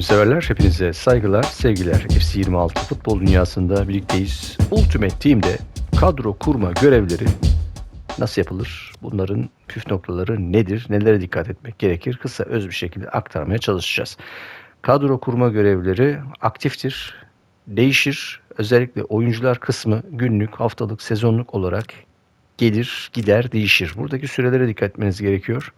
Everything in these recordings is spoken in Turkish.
severler. Hepinize saygılar, sevgiler. FC26 futbol dünyasında birlikteyiz. Ultimate Team'de kadro kurma görevleri nasıl yapılır? Bunların püf noktaları nedir? Nelere dikkat etmek gerekir? Kısa öz bir şekilde aktarmaya çalışacağız. Kadro kurma görevleri aktiftir, değişir. Özellikle oyuncular kısmı günlük, haftalık, sezonluk olarak gelir, gider, değişir. Buradaki sürelere dikkat etmeniz gerekiyor.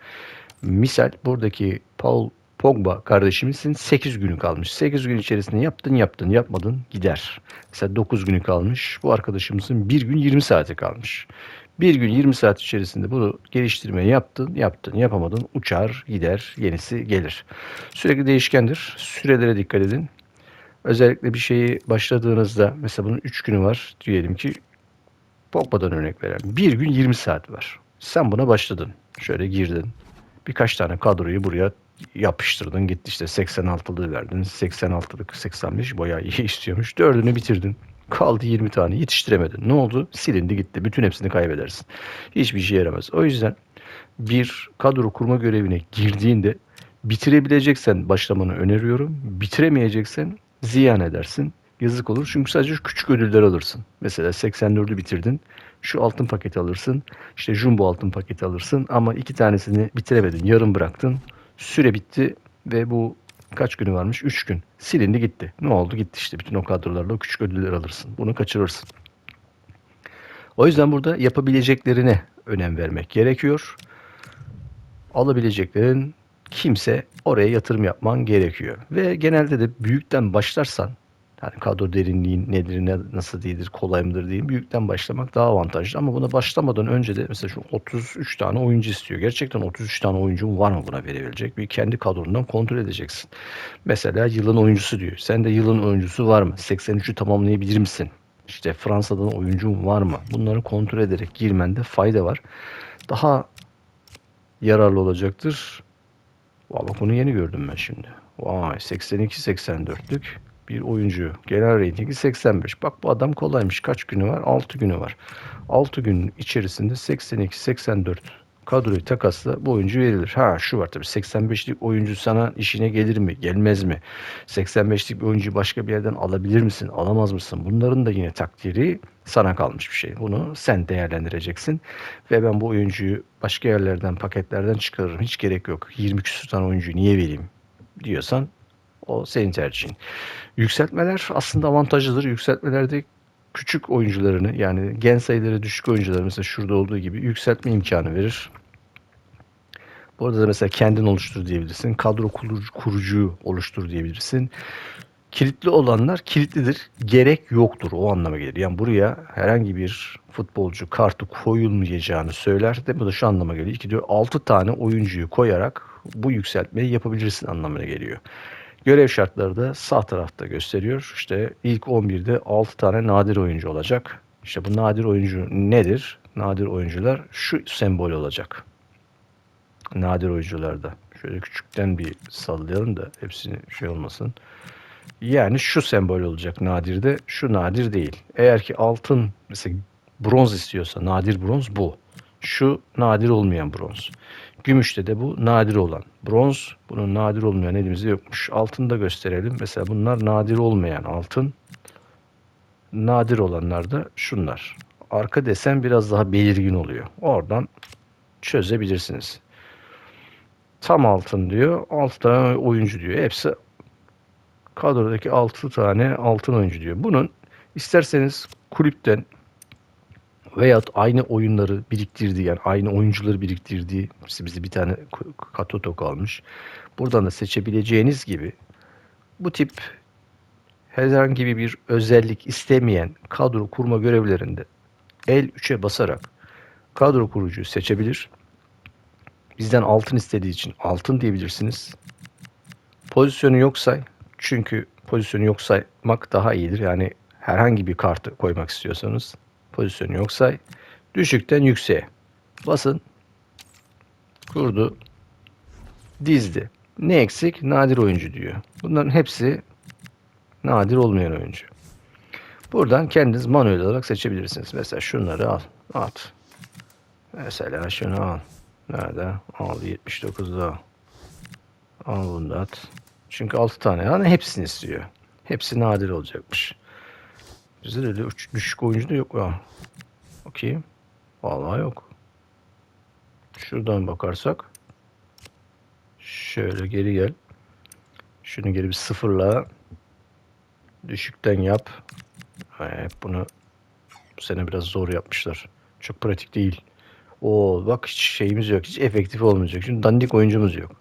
Misal buradaki Paul Pogba kardeşimizin 8 günü kalmış. 8 gün içerisinde yaptın yaptın yapmadın gider. Mesela 9 günü kalmış. Bu arkadaşımızın 1 gün 20 saati kalmış. Bir gün 20 saat içerisinde bunu geliştirmeyi yaptın, yaptın, yapamadın, uçar, gider, yenisi gelir. Sürekli değişkendir. Sürelere dikkat edin. Özellikle bir şeyi başladığınızda, mesela bunun 3 günü var diyelim ki, Pogba'dan örnek verelim. Bir gün 20 saat var. Sen buna başladın. Şöyle girdin. Birkaç tane kadroyu buraya yapıştırdın. Gitti işte 86'lığı verdin. 86'lık 85 bayağı iyi istiyormuş. Dördünü bitirdin. Kaldı 20 tane yetiştiremedin. Ne oldu? Silindi gitti. Bütün hepsini kaybedersin. Hiçbir işe yaramaz. O yüzden bir kadro kurma görevine girdiğinde bitirebileceksen başlamanı öneriyorum. Bitiremeyeceksen ziyan edersin. Yazık olur. Çünkü sadece küçük ödüller alırsın. Mesela 84'ü bitirdin. Şu altın paketi alırsın. İşte jumbo altın paketi alırsın. Ama iki tanesini bitiremedin. Yarım bıraktın. Süre bitti ve bu kaç günü varmış? 3 gün. Silindi gitti. Ne oldu? Gitti işte. Bütün o kadrolarla küçük ödüller alırsın. Bunu kaçırırsın. O yüzden burada yapabileceklerine önem vermek gerekiyor. Alabileceklerin kimse oraya yatırım yapman gerekiyor. Ve genelde de büyükten başlarsan yani kadro derinliğin nedir, ne, nasıl değildir, kolay mıdır değil. Büyükten başlamak daha avantajlı. Ama buna başlamadan önce de mesela şu 33 tane oyuncu istiyor. Gerçekten 33 tane oyuncun var mı buna verebilecek? Bir kendi kadrondan kontrol edeceksin. Mesela yılın oyuncusu diyor. Sen de yılın oyuncusu var mı? 83'ü tamamlayabilir misin? İşte Fransa'dan oyuncun var mı? Bunları kontrol ederek girmende fayda var. Daha yararlı olacaktır. Vay bak bunu yeni gördüm ben şimdi. Vay 82-84'lük bir oyuncu. Genel reytingi 85. Bak bu adam kolaymış. Kaç günü var? 6 günü var. 6 gün içerisinde 82-84 kadroyu takasla bu oyuncu verilir. Ha şu var tabii 85'lik oyuncu sana işine gelir mi? Gelmez mi? 85'lik bir oyuncuyu başka bir yerden alabilir misin? Alamaz mısın? Bunların da yine takdiri sana kalmış bir şey. Bunu sen değerlendireceksin. Ve ben bu oyuncuyu başka yerlerden, paketlerden çıkarırım. Hiç gerek yok. 20 küsur tane oyuncuyu niye vereyim diyorsan o senin tercihin. Yükseltmeler aslında avantajlıdır. Yükseltmelerde küçük oyuncularını yani gen sayıları düşük oyuncuları mesela şurada olduğu gibi yükseltme imkanı verir. Bu arada da mesela kendin oluştur diyebilirsin. Kadro kurucu, oluştur diyebilirsin. Kilitli olanlar kilitlidir. Gerek yoktur. O anlama gelir. Yani buraya herhangi bir futbolcu kartı koyulmayacağını söyler de bu da şu anlama geliyor. 2 diyor 6 tane oyuncuyu koyarak bu yükseltmeyi yapabilirsin anlamına geliyor. Görev şartları da sağ tarafta gösteriyor. İşte ilk 11'de 6 tane nadir oyuncu olacak. İşte bu nadir oyuncu nedir? Nadir oyuncular şu sembol olacak. Nadir oyuncularda. Şöyle küçükten bir sallayalım da hepsini şey olmasın. Yani şu sembol olacak nadirde. Şu nadir değil. Eğer ki altın mesela bronz istiyorsa nadir bronz bu. Şu nadir olmayan bronz. Gümüşte de bu nadir olan. Bronz bunun nadir olmayan elimizde yokmuş. Altını da gösterelim. Mesela bunlar nadir olmayan altın. Nadir olanlar da şunlar. Arka desen biraz daha belirgin oluyor. Oradan çözebilirsiniz. Tam altın diyor. 6 tane oyuncu diyor. Hepsi kadrodaki 6 tane altın oyuncu diyor. Bunun isterseniz kulüpten veyahut aynı oyunları biriktirdiği yani aynı oyuncuları biriktirdiği bize bir tane katoto kalmış. Buradan da seçebileceğiniz gibi bu tip herhangi bir özellik istemeyen kadro kurma görevlerinde el 3'e basarak kadro kurucuyu seçebilir. Bizden altın istediği için altın diyebilirsiniz. Pozisyonu yok say. Çünkü pozisyonu yok saymak daha iyidir. Yani herhangi bir kartı koymak istiyorsanız pozisyonu yok say. Düşükten yükseğe. Basın. Kurdu. Dizdi. Ne eksik? Nadir oyuncu diyor. Bunların hepsi nadir olmayan oyuncu. Buradan kendiniz manuel olarak seçebilirsiniz. Mesela şunları al. At. Mesela şunu al. Nerede? Al 79'da. Al bunu da at. Çünkü 6 tane yani hepsini istiyor. Hepsi nadir olacakmış. Bizde de öyle düşük oyuncu da yok. Ha. Bakayım. Vallahi yok. Şuradan bakarsak. Şöyle geri gel. Şunu geri bir sıfırla. Düşükten yap. Hep bunu bu sene biraz zor yapmışlar. Çok pratik değil. O bak hiç şeyimiz yok. Hiç efektif olmayacak. Şimdi dandik oyuncumuz yok.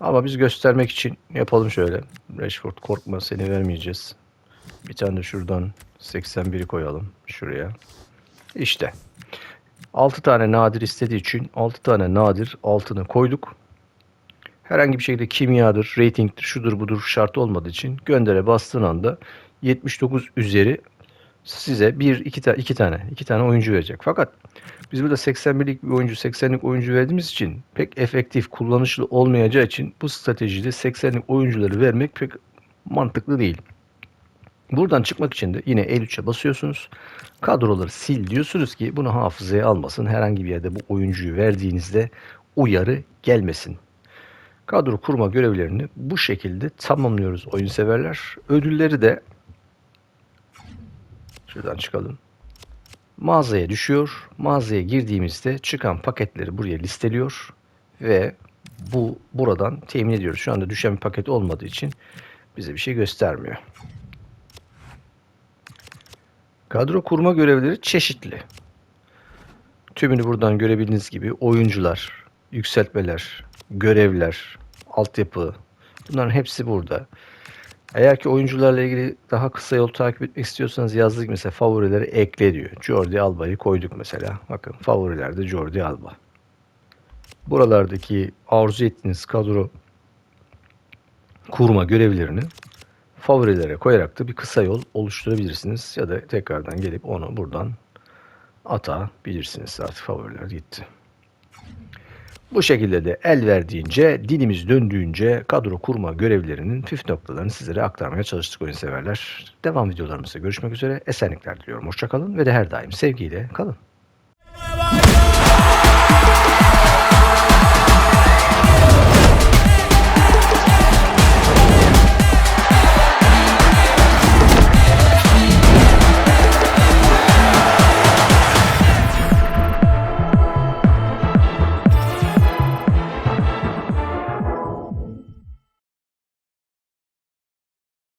Ama biz göstermek için yapalım şöyle. Rashford korkma seni vermeyeceğiz. Bir tane de şuradan 81'i koyalım şuraya. İşte. 6 tane nadir istediği için 6 tane nadir altını koyduk. Herhangi bir şekilde kimyadır, ratingdir, şudur budur şart olmadığı için göndere bastığın anda 79 üzeri size bir iki, ta- iki tane iki tane oyuncu verecek. Fakat biz burada 81'lik bir oyuncu, 80'lik oyuncu verdiğimiz için pek efektif, kullanışlı olmayacağı için bu stratejide 80'lik oyuncuları vermek pek mantıklı değil. Buradan çıkmak için de yine L3'e basıyorsunuz. Kadroları sil diyorsunuz ki bunu hafızaya almasın. Herhangi bir yerde bu oyuncuyu verdiğinizde uyarı gelmesin. Kadro kurma görevlerini bu şekilde tamamlıyoruz oyun severler. Ödülleri de şuradan çıkalım. Mağazaya düşüyor. Mağazaya girdiğimizde çıkan paketleri buraya listeliyor ve bu buradan temin ediyoruz. Şu anda düşen bir paket olmadığı için bize bir şey göstermiyor. Kadro kurma görevleri çeşitli. Tümünü buradan görebildiğiniz gibi oyuncular, yükseltmeler, görevler, altyapı bunların hepsi burada. Eğer ki oyuncularla ilgili daha kısa yol takip etmek istiyorsanız yazdık mesela favorileri ekle diyor. Jordi Alba'yı koyduk mesela. Bakın favorilerde Jordi Alba. Buralardaki arzu ettiğiniz kadro kurma görevlerini favorilere koyarak da bir kısa yol oluşturabilirsiniz. Ya da tekrardan gelip onu buradan atabilirsiniz. Artık favoriler gitti. Bu şekilde de el verdiğince, dilimiz döndüğünce kadro kurma görevlerinin püf noktalarını sizlere aktarmaya çalıştık oyun severler. Devam videolarımızda görüşmek üzere. Esenlikler diliyorum. Hoşçakalın ve de her daim sevgiyle kalın.